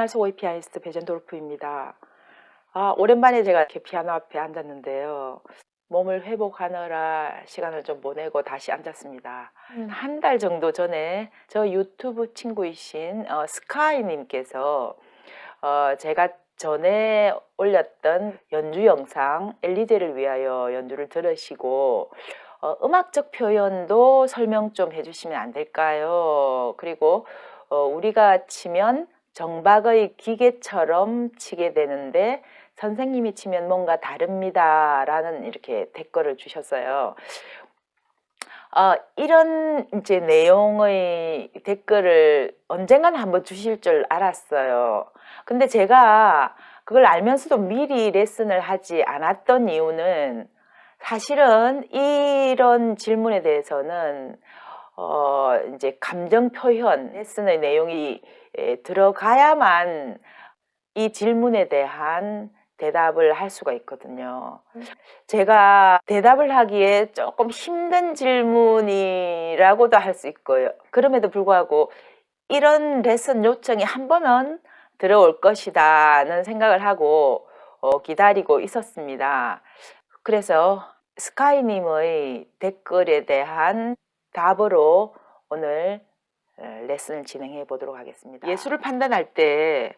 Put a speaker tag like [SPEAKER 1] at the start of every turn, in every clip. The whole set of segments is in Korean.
[SPEAKER 1] 생활소고의 피아니스트 베젠도르프입니다. 아, 오랜만에 제가 이렇게 피아노 앞에 앉았는데요. 몸을 회복하느라 시간을 좀 보내고 다시 앉았습니다. 한달 정도 전에 저 유튜브 친구이신 어, 스카이님께서 어, 제가 전에 올렸던 연주 영상 엘리제를 위하여 연주를 들으시고 어, 음악적 표현도 설명 좀 해주시면 안 될까요? 그리고 어, 우리가 치면 정박의 기계처럼 치게 되는데 선생님이 치면 뭔가 다릅니다 라는 이렇게 댓글을 주셨어요. 어, 이런 이제 내용의 댓글을 언젠가는 한번 주실 줄 알았어요. 근데 제가 그걸 알면서도 미리 레슨을 하지 않았던 이유는 사실은 이런 질문에 대해서는 어, 이제 감정 표현 레슨의 내용이 에, 들어가야만 이 질문에 대한 대답을 할 수가 있거든요. 제가 대답을 하기에 조금 힘든 질문이라고도 할 수 있고요. 그럼에도 불구하고 이런 레슨 요청이 한 번은 들어올 것이다는 생각을 하고 어, 기다리고 있었습니다. 그래서 스카이님의 댓글에 대한 답으로 오늘 어, 레슨을 진행해 보도록 하겠습니다. 예술을 판단할 때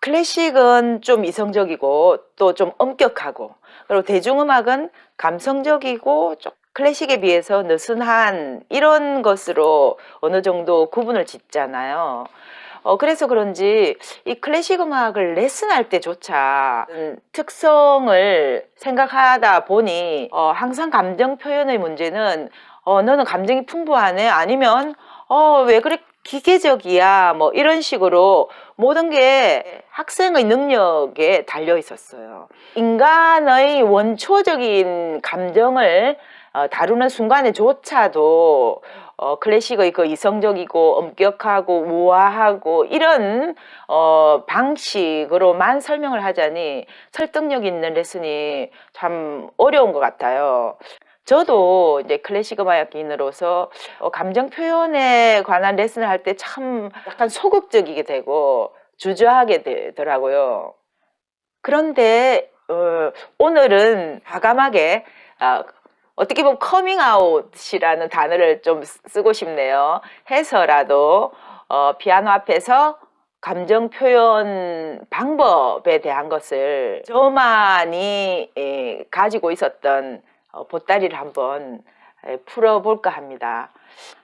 [SPEAKER 1] 클래식은 좀 이성적이고 또 좀 엄격하고 그리고 대중음악은 감성적이고 좀 클래식에 비해서 느슨한 이런 것으로 어느 정도 구분을 짓잖아요. 어, 그래서 그런지 이 클래식 음악을 레슨할 때조차 음, 특성을 생각하다 보니 어, 항상 감정 표현의 문제는 어, 너는 감정이 풍부하네 아니면 어, 왜 그래 기계적이야 뭐 이런 식으로 모든 게 학생의 능력에 달려 있었어요. 인간의 원초적인 감정을 어, 다루는 순간에조차도 어, 클래식의 그 이성적이고 엄격하고 우아하고 이런 어, 방식으로만 설명을 하자니 설득력 있는 레슨이 참 어려운 것 같아요. 저도 이제 클래식 음악인으로서 어, 감정 표현에 관한 레슨을 할 때 참 약간 소극적이게 되고 주저하게 되더라고요. 그런데 어, 오늘은 과감하게 아, 어떻게 보면 커밍아웃이라는 단어를 좀 쓰고 싶네요. 해서라도 어, 피아노 앞에서 감정 표현 방법에 대한 것을 저만이 에, 가지고 있었던 어, 보따리를 한번 에, 풀어볼까 합니다.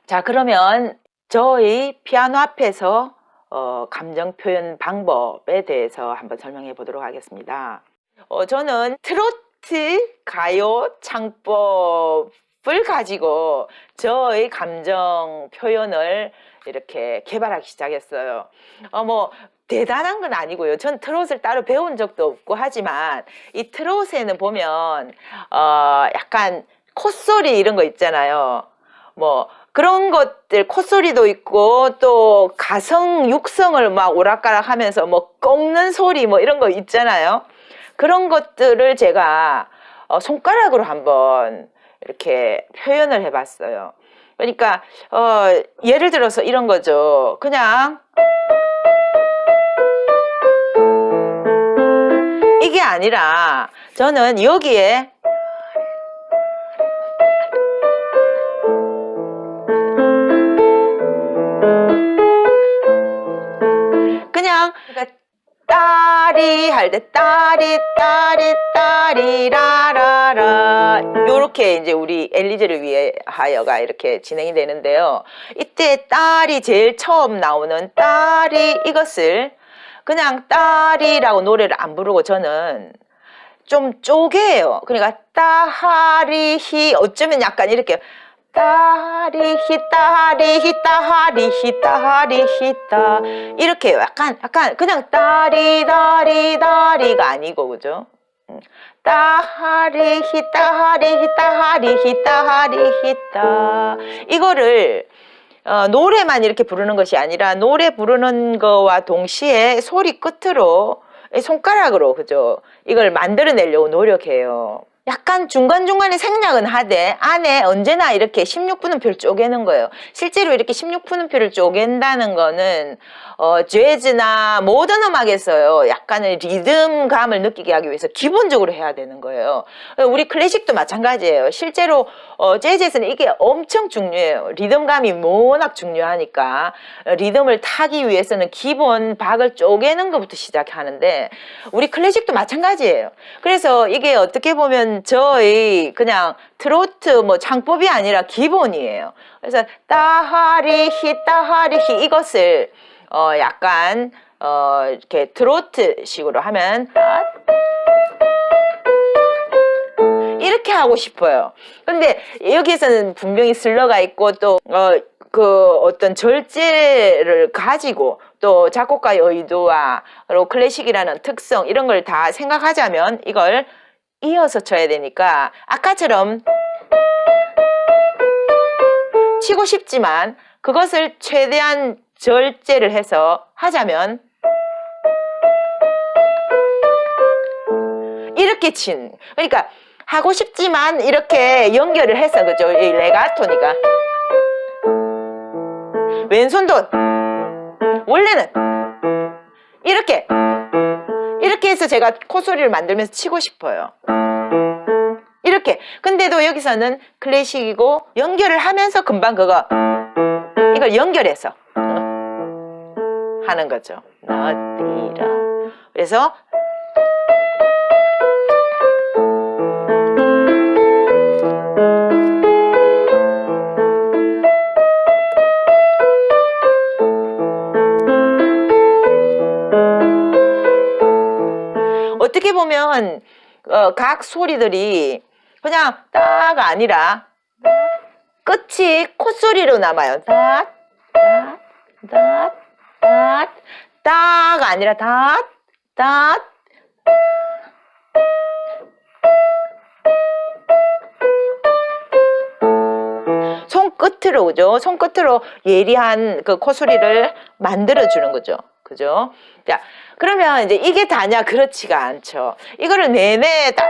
[SPEAKER 1] 자, 그러면 저희 피아노 앞에서 어, 감정 표현 방법에 대해서 한번 설명해 보도록 하겠습니다. 어, 저는 트로트 가요 창법을 가지고 저의 감정 표현을 이렇게 개발하기 시작했어요. 어, 뭐, 대단한 건 아니고요. 전 트롯을 따로 배운 적도 없고 하지만 이 트롯에는 보면 어 약간 콧소리 이런 거 있잖아요. 뭐 그런 것들 콧소리도 있고 또 가성 육성을 막 오락가락 하면서 뭐 꺾는 소리 뭐 이런 거 있잖아요. 그런 것들을 제가 어 손가락으로 한번 이렇게 표현을 해봤어요. 그러니까 어 예를 들어서 이런 거죠. 그냥 아니라 저는 여기에 그냥 딸이 할 때 딸이 딸이 딸이 라라라 요렇게 이제 우리 엘리제를 위하여가 이렇게 진행이 되는데요. 이때 딸이 제일 처음 나오는 딸이 이것을 그냥 딸이라고 노래를 안 부르고 저는 좀 쪼개요. 그러니까 따하리히 어쩌면 약간 이렇게 따리히 따리히 따리히 따리히 따 이렇게 약간 약간 그냥 따리 따리 따리가 아니고 그죠? 음. 따리히 따리히 따리히 따리히 따 이거를 어, 노래만 이렇게 부르는 것이 아니라 노래 부르는 거와 동시에 소리 끝으로 손가락으로 그죠 이걸 만들어내려고 노력해요. 약간 중간중간에 생략은 하되 안에 언제나 이렇게 16분음표를 쪼개는 거예요. 실제로 이렇게 16분음표를 쪼갠다는 거는 어, 재즈나 모던 음악에서요. 약간의 리듬감을 느끼게 하기 위해서 기본적으로 해야 되는 거예요. 우리 클래식도 마찬가지예요. 실제로 어, 재즈에서는 이게 엄청 중요해요. 리듬감이 워낙 중요하니까 어, 리듬을 타기 위해서는 기본 박을 쪼개는 것부터 시작하는데 우리 클래식도 마찬가지예요. 그래서 이게 어떻게 보면 저희 그냥 트로트 뭐 창법이 아니라 기본이에요. 그래서 따하리히 따하리히 이것을 어 약간 어 이렇게 트로트식으로 하면 따- 이렇게 하고 싶어요. 근데 여기에서는 분명히 슬러가 있고 또 어, 그 어떤 절제를 가지고 또 작곡가의 의도와 그리고 클래식이라는 특성 이런 걸 다 생각하자면 이걸 이어서 쳐야 되니까 아까처럼 치고 싶지만 그것을 최대한 절제를 해서 하자면 이렇게 친 그러니까 하고 싶지만 이렇게 연결을 해서 그죠? 이 레가토니까 왼손도 원래는 해서 제가 콧소리를 만들면서 치고 싶어요. 이렇게. 근데도 여기서는 클래식이고 연결을 하면서 금방 그거 이걸 연결해서 어, 하는 거죠. 나디라. 그래서 보면 어, 각 소리들이 그냥 따가 아니라 끝이 콧소리로 남아요. 닷, 닷, 닷, 닷, 따가 아니라 닷, 닷. 손끝으로 그죠? 손끝으로 예리한 그 콧소리를 만들어 주는 거죠. 그죠? 자, 그러면 이제 이게 다냐? 그렇지가 않죠. 이거를 내내 다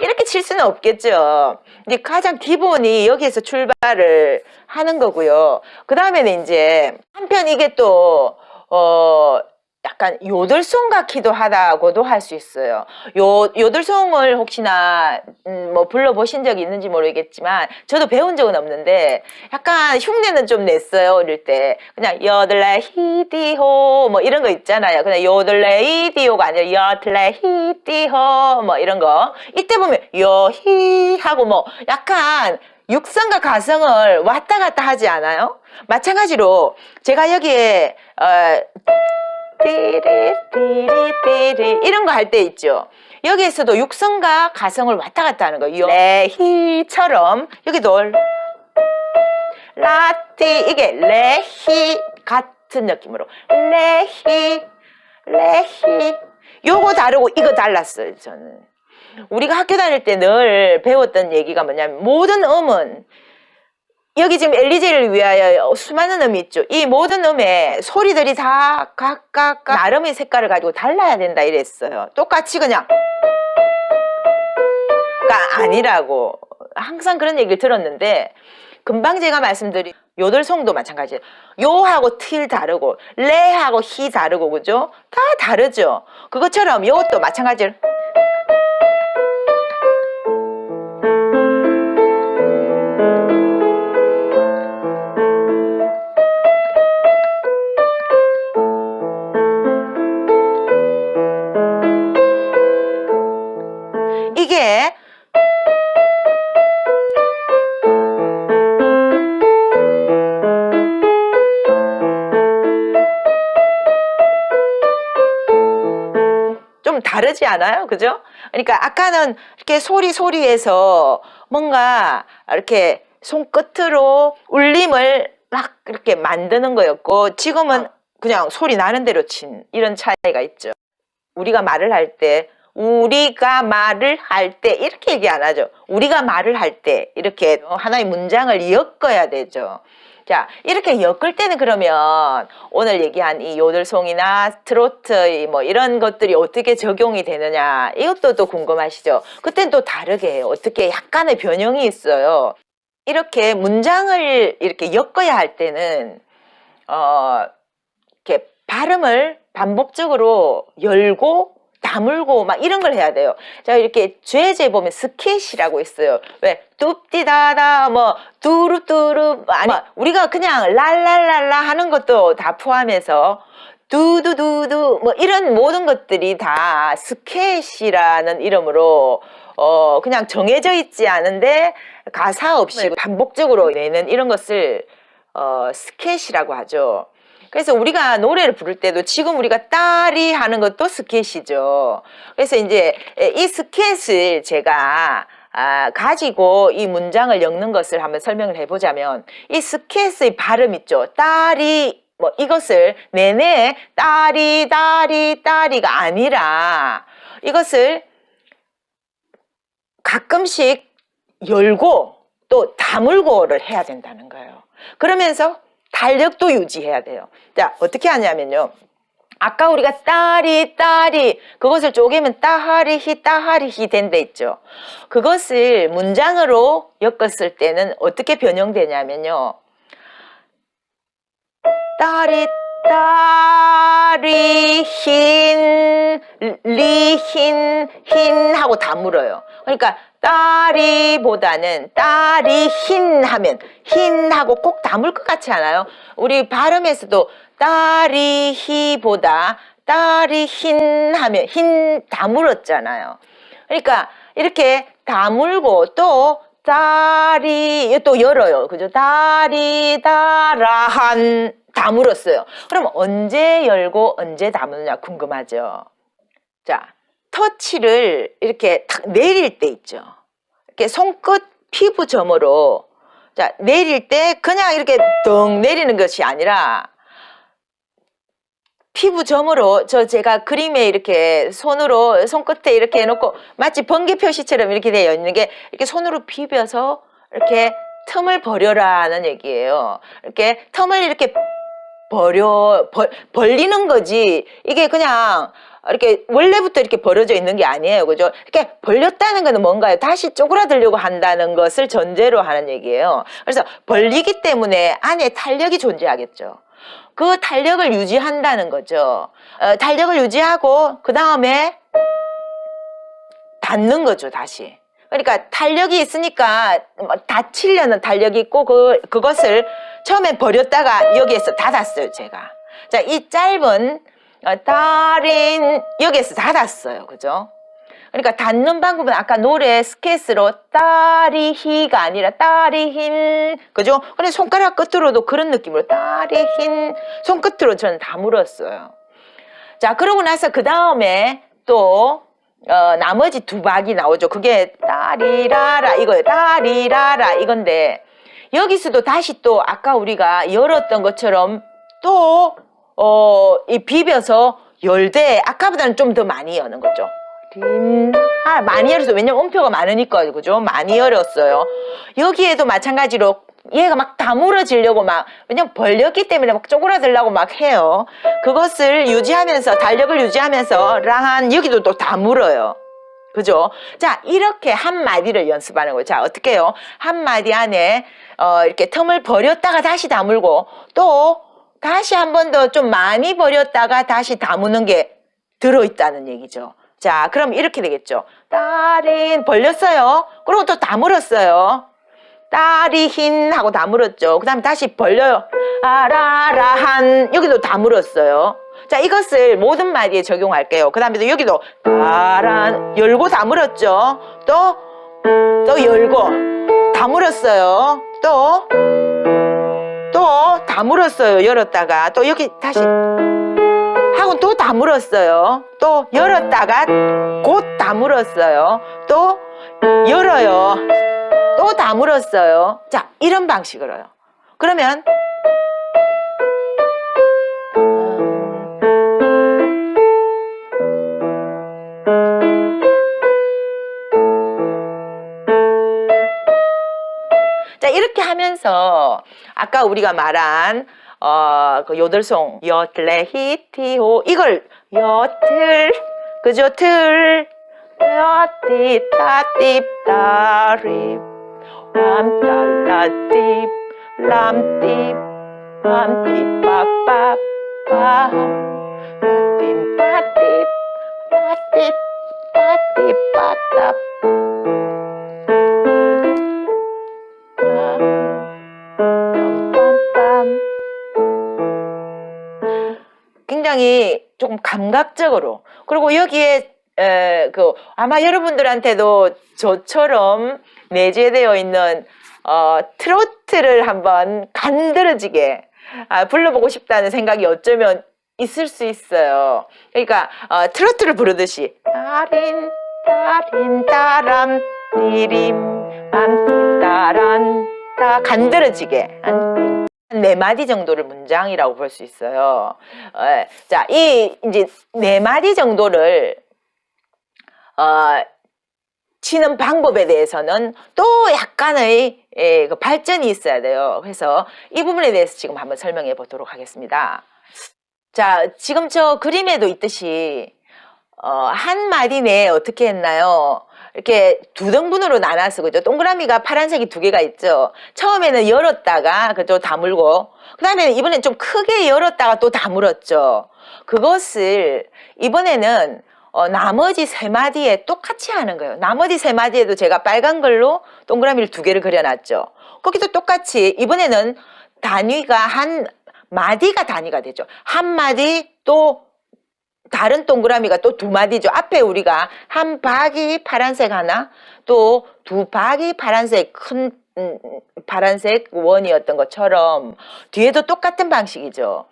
[SPEAKER 1] 이렇게 칠 수는 없겠죠. 이제 가장 기본이 여기에서 출발을 하는 거고요. 그 다음에는 이제 한편 이게 또, 어, 약간 요들송 같기도 하다고도 할 수 있어요. 요, 요들송을 혹시나, 음, 뭐 불러 보신 적이 있는지 모르겠지만, 저도 배운 적은 없는데, 약간 흉내는 좀 냈어요, 어릴 때. 그냥 여들레 히디호, 뭐 이런 거 있잖아요. 그냥 요들레 히디호가 아니라 여틀레 히디호, 뭐 이런 거. 이때 보면 여히 하고 뭐 약간 육성과 가성을 왔다 갔다 하지 않아요? 마찬가지로 제가 여기에, 어, 띠리 띠리 띠리. 이런 거 할 때 있죠. 여기에서도 육성과 가성을 왔다 갔다 하는 거예요. 레히처럼. 여기도 라띠. 이게 레히 같은 느낌으로. 레히. 레히. 요거 다르고 이거 달랐어요 저는. 우리가 학교 다닐 때 늘 배웠던 얘기가 뭐냐면 모든 음은 여기 지금 엘리제를 위하여 수많은 음이 있죠. 이 모든 음의 소리들이 다 각각 나름의 색깔을 가지고 달라야 된다 이랬어요. 똑같이 그냥 가 아니라고 항상 그런 얘기를 들었는데 금방 제가 말씀드린 요들송도 마찬가지예요. 요하고 틀 다르고 레하고 히 다르고 그죠? 다 다르죠. 그것처럼 요것도 마찬가지로 다르지 않아요? 그죠? 그러니까 아까는 이렇게 소리 소리에서 뭔가 이렇게 손끝으로 울림을 막 이렇게 만드는 거였고 지금은 그냥 소리 나는 대로 친 이런 차이가 있죠. 우리가 말을 할 때 우리가 말을 할 때 이렇게 얘기 안 하죠. 우리가 말을 할 때 이렇게 하나의 문장을 엮어야 되죠. 자, 이렇게 엮을 때는 그러면 오늘 얘기한 이 요들송이나 트로트 뭐 이런 것들이 어떻게 적용이 되느냐 이것도 또 궁금하시죠? 그땐 또 다르게. 어떻게 약간의 변형이 있어요. 이렇게 문장을 이렇게 엮어야 할 때는 어 이렇게 발음을 반복적으로 열고 다물고 막 이런 걸 해야 돼요. 자 이렇게 죄제 보면 스케치라고 있어요. 왜 뚝디다다 뭐 뚜루뚜루 아니 우리가 그냥 랄랄랄라 하는 것도 다 포함해서 두두두두 뭐 이런 모든 것들이 다 스케치라는 이름으로 어 그냥 정해져 있지 않은데 가사 없이 반복적으로 내는 이런 것을 어 스케치라고 하죠. 그래서 우리가 노래를 부를 때도 지금 우리가 딸이 하는 것도 스케치죠. 그래서 이제 이 스케치를 제가 아, 가지고 이 문장을 엮는 것을 한번 설명을 해보자면 이 스케치의 발음 있죠. 딸이 뭐 이것을 내내 딸이 딸이 딸이가 아니라 이것을 가끔씩 열고 또 다물고를 해야 된다는 거예요. 그러면서 탄력도 유지해야 돼요. 자, 어떻게 하냐면요. 아까 우리가 딸이 딸이 그것을 쪼개면 따하리히 따하리히 된 데 있죠. 그것을 문장으로 엮었을 때는 어떻게 변형되냐면요. 딸이 딸이 흰 리 흰 흰 하고 다 물어요. 그러니까 딸이보다는 딸이 흰 하면 흰 하고 꼭 다물 것 같지 않아요? 우리 발음에서도 딸이 희보다 딸이 흰 하면 흰 다물었잖아요. 그러니까 이렇게 다물고 또 딸이 또 열어요. 그죠? 딸이 다라한 다물었어요. 그럼 언제 열고 언제 다무느냐 궁금하죠. 자, 터치를 이렇게 탁 내릴 때 있죠. 이렇게 손끝 피부 점으로 자, 내릴 때 그냥 이렇게 덩 내리는 것이 아니라 피부 점으로 저 제가 그림에 이렇게 손으로 손끝에 이렇게 해놓고 마치 번개 표시처럼 이렇게 되어 있는 게 이렇게 손으로 비벼서 이렇게 틈을 버려라는 얘기예요. 이렇게 틈을 이렇게 버려 벌, 벌리는 거지 이게 그냥 이렇게 원래부터 이렇게 벌어져 있는 게 아니에요. 그죠? 이렇게 벌렸다는 것은 뭔가요? 다시 쪼그라들려고 한다는 것을 전제로 하는 얘기예요. 그래서 벌리기 때문에 안에 탄력이 존재하겠죠. 그 탄력을 유지한다는 거죠. 어, 탄력을 유지하고 그 다음에 닫는 거죠, 다시. 그러니까 탄력이 있으니까 뭐 다치려는 탄력이 있고 그 그것을 처음에 버렸다가 여기에서 닫았어요, 제가. 자, 이 짧은 어, 딸인 여기에서 닫았어요, 그죠? 그러니까 닫는 방법은 아까 노래 스케스로 희가 아니라 흰 그죠? 근데 손가락 끝으로도 그런 느낌으로 흰 손끝으로 저는 다 물었어요. 자 그러고 나서 그 다음에 또 어, 나머지 두 박이 나오죠. 그게 따리라라 이거예요. 따리라라 이건데 여기서도 다시 또 아까 우리가 열었던 것처럼 또 어, 이 비벼서 열되 아까보다는 좀 더 많이 여는 거죠. 린, 아, 많이 열었어요. 왜냐면 음표가 많으니까, 그죠? 많이 열었어요. 여기에도 마찬가지로 얘가 막 다물어지려고 막, 왜냐면 벌렸기 때문에 막 쪼그라들려고 막 해요. 그것을 유지하면서, 달력을 유지하면서, 란, 여기도 또 다물어요. 그죠? 자, 이렇게 한 마디를 연습하는 거예요. 자, 어떻게 해요? 한 마디 안에, 어, 이렇게 틈을 버렸다가 다시 다물고, 또, 다시 한 번 더 좀 많이 버렸다가 다시 다무는 게 들어있다는 얘기죠. 자, 그럼 이렇게 되겠죠. 딸인 벌렸어요. 그리고 또 다물었어요. 딸이 흰 하고 다물었죠. 그 다음에 다시 벌려요. 아라라한 여기도 다물었어요. 자, 이것을 모든 말에 적용할게요. 그 다음에 여기도 따란 열고 다물었죠. 또, 또 열고 다물었어요. 또, 또 다물었어요. 열었다가 또 여기 다시 하고 또 다물었어요. 또 열었다가 곧 다물었어요. 또 열어요. 또 다물었어요. 자, 이런 방식으로요. 그러면 자, 이렇게 하면서 아까 우리가 말한 어, 그 요들송 여틀레 히티호 이걸 여틀 그죠? 틀 라띠따띠 따리 람따라띠 람띠 람띠 빠빠빠 굉장히 조금 감각적으로 그리고 여기에 에, 그 아마 여러분들한테도 저처럼 내재되어 있는 어, 트로트를 한번 간드러지게 아, 불러보고 싶다는 생각이 어쩌면 있을 수 있어요. 그러니까 어, 트로트를 부르듯이 따린 따린 따람 띠림 빰띠 따란 따 간드러지게 한 네 마디 정도를 문장이라고 볼 수 있어요. 어, 자, 이 이제 네 마디 정도를 어, 치는 방법에 대해서는 또 약간의 예, 그 발전이 있어야 돼요. 그래서 이 부분에 대해서 지금 한번 설명해 보도록 하겠습니다. 자, 지금 저 그림에도 있듯이 어, 한 마디 내에 어떻게 했나요? 이렇게 두 등분으로 나눠서 그죠? 동그라미가 파란색이 두 개가 있죠. 처음에는 열었다가 그죠 다물고 그다음에는 이번엔 좀 크게 열었다가 또 다물었죠. 그것을 이번에는 어, 나머지 세 마디에 똑같이 하는 거예요. 나머지 세 마디에도 제가 빨간 걸로 동그라미를 두 개를 그려놨죠. 거기도 똑같이 이번에는 단위가 한 마디가 단위가 되죠. 한 마디 또 다른 동그라미가 또 두 마디죠. 앞에 우리가 한 박이 파란색 하나, 또 두 박이 파란색 큰 음, 파란색 원이었던 것처럼 뒤에도 똑같은 방식이죠.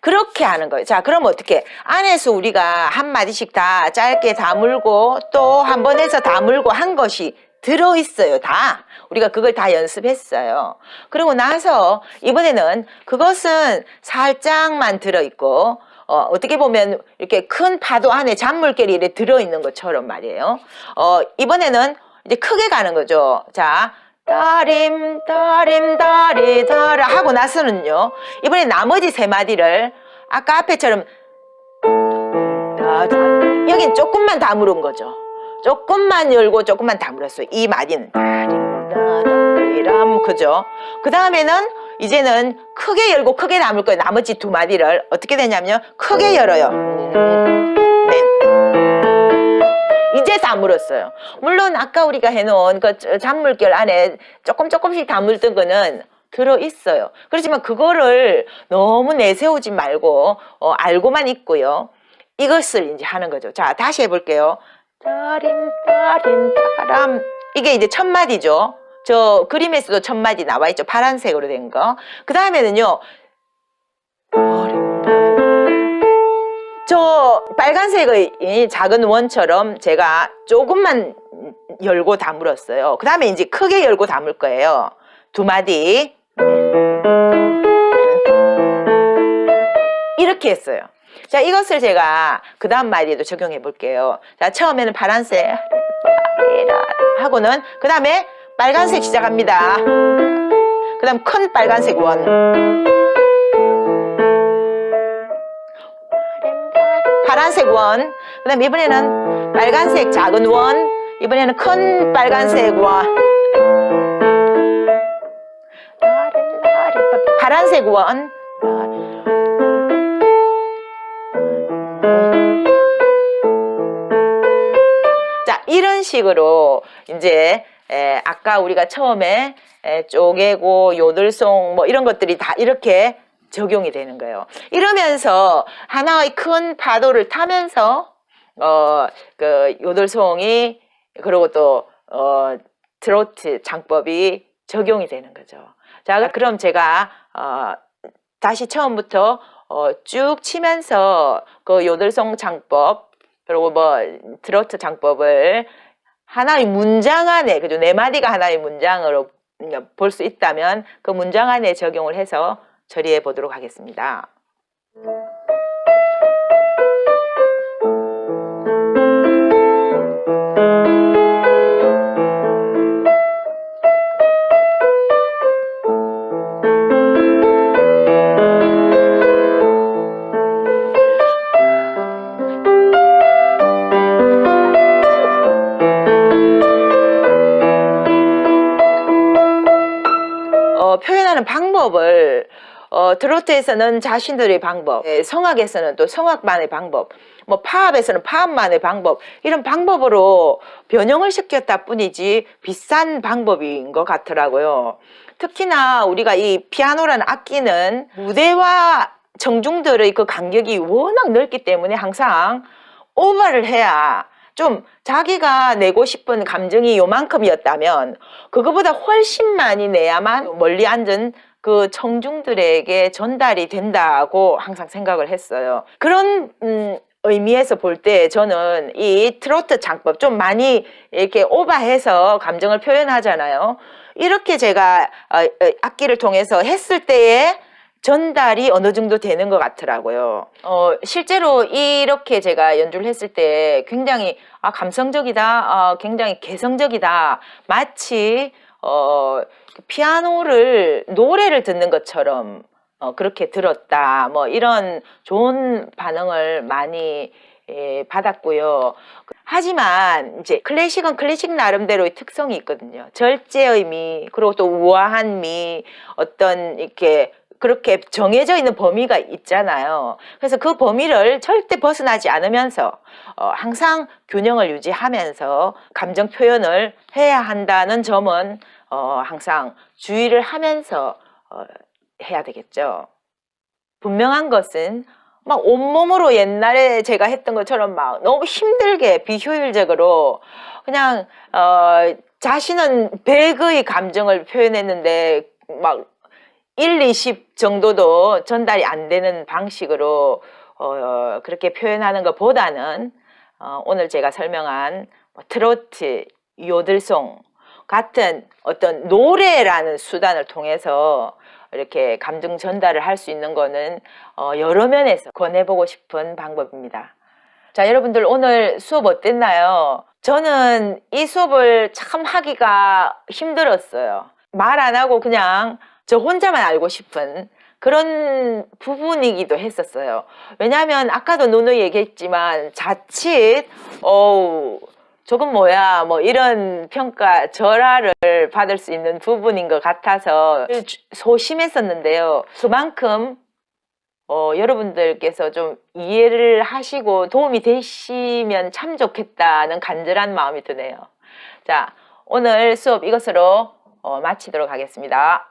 [SPEAKER 1] 그렇게 하는 거예요. 자, 그럼 어떻게? 안에서 우리가 한 마디씩 다 짧게 다물고 또 한 번 해서 다물고 한 것이 들어있어요. 다. 우리가 그걸 다 연습했어요. 그리고 나서 이번에는 그것은 살짝만 들어있고 어, 어떻게 보면 이렇게 큰 파도 안에 잔물결이 이렇게 들어있는 것처럼 말이에요. 어, 이번에는 이제 크게 가는 거죠. 자, 따림, 따림, 따리, 따라 하고 나서는요. 이번에 나머지 세 마디를 아까 앞에처럼 따, 다, 여긴 조금만 다물은 거죠. 조금만 열고 조금만 다물었어요. 이 마디는 따림, 따 리람, 그죠? 그 다음에는 이제는 크게 열고 크게 담을 거예요. 나머지 두 마디를 어떻게 되냐면요. 크게 열어요. 네. 이제 다물었어요. 물론 아까 우리가 해놓은 그 잔물결 안에 조금 조금씩 다물던 거는 들어 있어요. 그렇지만 그거를 너무 내세우지 말고 어, 알고만 있고요. 이것을 이제 하는 거죠. 자, 다시 해볼게요. 따림 따림 따람 이게 이제 첫 마디죠. 저 그림에서도 첫 마디 나와 있죠. 파란색으로 된 거. 그 다음에는요. 저 빨간색의 이 작은 원처럼 제가 조금만 열고 다물었어요. 그 다음에 이제 크게 열고 담을 거예요. 두 마디. 이렇게 했어요. 자, 이것을 제가 그 다음 마디에도 적용해 볼게요. 자, 처음에는 파란색 하고는 그 다음에 빨간색 시작합니다. 그 다음 큰 빨간색 원. 파란색 원. 그 다음 이번에는 빨간색 작은 원. 이번에는 큰 빨간색 원. 파란색 원. 자, 이런 식으로 이제 에, 아까 우리가 처음에 에, 쪼개고 요들송 뭐 이런 것들이 다 이렇게 적용이 되는 거예요. 이러면서 하나의 큰 파도를 타면서 어그 요들송이 그리고 또어 트로트 장법이 적용이 되는 거죠. 자, 그럼 제가 어 다시 처음부터 어, 쭉 치면서 그 요들송 장법 그리고 뭐 트로트 장법을 하나의 문장 안에 그죠 네 마디가 하나의 문장으로 볼 수 있다면 그 문장 안에 적용을 해서 처리해 보도록 하겠습니다. 방법을 어, 트로트에서는 자신들의 방법, 예, 성악에서는 또 성악만의 방법, 뭐 파업에서는 파업만의 방법 이런 방법으로 변형을 시켰다 뿐이지 비싼 방법인 것 같더라고요. 특히나 우리가 이 피아노라는 악기는 무대와 청중들의 그 간격이 워낙 넓기 때문에 항상 오버를 해야 좀 자기가 내고 싶은 감정이 요만큼이었다면 그거보다 훨씬 많이 내야만 멀리 앉은 그 청중들에게 전달이 된다고 항상 생각을 했어요. 그런 음, 의미에서 볼 때 저는 이 트로트 창법 좀 많이 이렇게 오버해서 감정을 표현하잖아요. 이렇게 제가 어, 어, 악기를 통해서 했을 때에 전달이 어느 정도 되는 것 같더라고요. 어, 실제로 이렇게 제가 연주를 했을 때 굉장히 아, 감성적이다, 어, 굉장히 개성적이다. 마치 어, 피아노를 노래를 듣는 것처럼 어, 그렇게 들었다. 뭐 이런 좋은 반응을 많이 예, 받았고요. 하지만 이제 클래식은 클래식 나름대로의 특성이 있거든요. 절제의 미, 그리고 또 우아한 미, 어떤 이렇게 그렇게 정해져 있는 범위가 있잖아요. 그래서 그 범위를 절대 벗어나지 않으면서 어, 항상 균형을 유지하면서 감정 표현을 해야 한다는 점은 어, 항상 주의를 하면서 어, 해야 되겠죠. 분명한 것은 막 온몸으로 옛날에 제가 했던 것처럼 막 너무 힘들게 비효율적으로 그냥 어, 자신은 100의 감정을 표현했는데 막 1, 20 정도도 전달이 안 되는 방식으로 어, 그렇게 표현하는 것보다는 어, 오늘 제가 설명한 뭐 트로트, 요들송 같은 어떤 노래라는 수단을 통해서 이렇게 감정 전달을 할 수 있는 거는 어, 여러 면에서 권해보고 싶은 방법입니다. 자, 여러분들 오늘 수업 어땠나요? 저는 이 수업을 참 하기가 힘들었어요. 말 안 하고 그냥 저 혼자만 알고 싶은 그런 부분이기도 했었어요. 왜냐하면 아까도 누누이 얘기했지만 자칫 어우 저건 뭐야 뭐 이런 평가 절하를 받을 수 있는 부분인 것 같아서 소심했었는데요. 그만큼 어, 여러분들께서 좀 이해를 하시고 도움이 되시면 참 좋겠다는 간절한 마음이 드네요. 자, 오늘 수업 이것으로 어, 마치도록 하겠습니다.